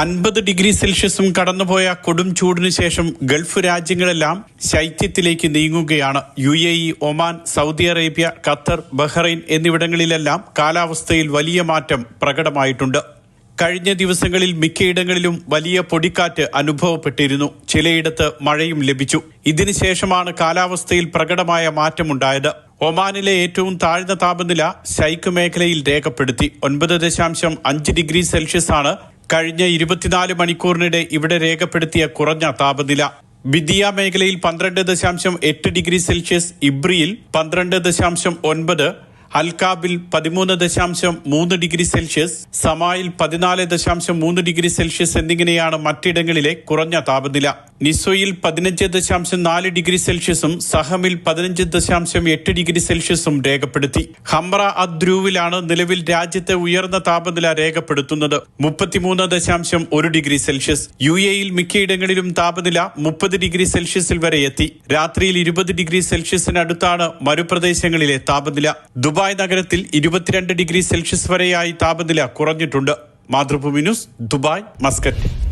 അൻപത് ഡിഗ്രി സെൽഷ്യസും കടന്നുപോയ കൊടും ചൂടിനു ശേഷം ഗൾഫ് രാജ്യങ്ങളെല്ലാം ശൈത്യത്തിലേക്ക് നീങ്ങുകയാണ്. U A E Oman Saudi Arabia Qatar Bahrain എന്നിവിടങ്ങളിലെല്ലാം കാലാവസ്ഥയിൽ വലിയ മാറ്റം പ്രകടമായിട്ടുണ്ട്. കഴിഞ്ഞ ദിവസങ്ങളിൽ മിക്കയിടങ്ങളിലും വലിയ പൊടിക്കാറ്റ് അനുഭവപ്പെട്ടിരുന്നു. ചിലയിടത്ത് മഴയും ലഭിച്ചു. ഇതിനുശേഷമാണ് കാലാവസ്ഥയിൽ പ്രകടമായ മാറ്റമുണ്ടായത്. ഒമാനിലെ ഏറ്റവും താഴ്ന്ന താപനില ശൈക്ക് മേഖലയിൽ രേഖപ്പെടുത്തി. ഒൻപത് ദശാംശം അഞ്ച് ഡിഗ്രി സെൽഷ്യസ് ആണ് കഴിഞ്ഞ ഇരുപത്തിനാല് മണിക്കൂറിനിടെ ഇവിടെ രേഖപ്പെടുത്തിയ കുറഞ്ഞ താപനില. ബിദിയ മേഖലയിൽ പന്ത്രണ്ട് ദശാംശം എട്ട് ഡിഗ്രി സെൽഷ്യസ് ഇബ്രിയിൽ പന്ത്രണ്ട് ദശാംശം ഒൻപത് അൽകാബിൽ പതിമൂന്ന് ദശാംശം മൂന്ന് ഡിഗ്രി സെൽഷ്യസ് സമായിൽ പതിനാല് ദശാംശം മൂന്ന് ഡിഗ്രി സെൽഷ്യസ് എന്നിങ്ങനെയാണ് മറ്റിടങ്ങളിലെ കുറഞ്ഞ താപനില. നിസോയിൽ പതിനഞ്ച് ദശാംശം നാല് ഡിഗ്രി സെൽഷ്യസും സഹമിൽ പതിനഞ്ച് ദശാംശം എട്ട് ഡിഗ്രി സെൽഷ്യസും രേഖപ്പെടുത്തി. ഹംറ അദ്രൂവിലാണ് നിലവിൽ രാജ്യത്തെ ഉയർന്ന താപനില രേഖപ്പെടുത്തുന്നത്. മുപ്പത്തിമൂന്ന് ദശാംശം ഒരു ഡിഗ്രി സെൽഷ്യസ്. യു എയിൽ മിക്കയിടങ്ങളിലും താപനില മുപ്പത് ഡിഗ്രി സെൽഷ്യസിൽ വരെ എത്തി. രാത്രിയിൽ ഇരുപത് ഡിഗ്രി സെൽഷ്യസിനടുത്താണ് മരുപ്രദേശങ്ങളിലെ താപനില. ദുബായ് നഗരത്തിൽ ഇരുപത്തിരണ്ട് ഡിഗ്രി സെൽഷ്യസ് വരെയായി താപനില കുറഞ്ഞിട്ടുണ്ട്. Mathrubhumi news Dubai Muscat.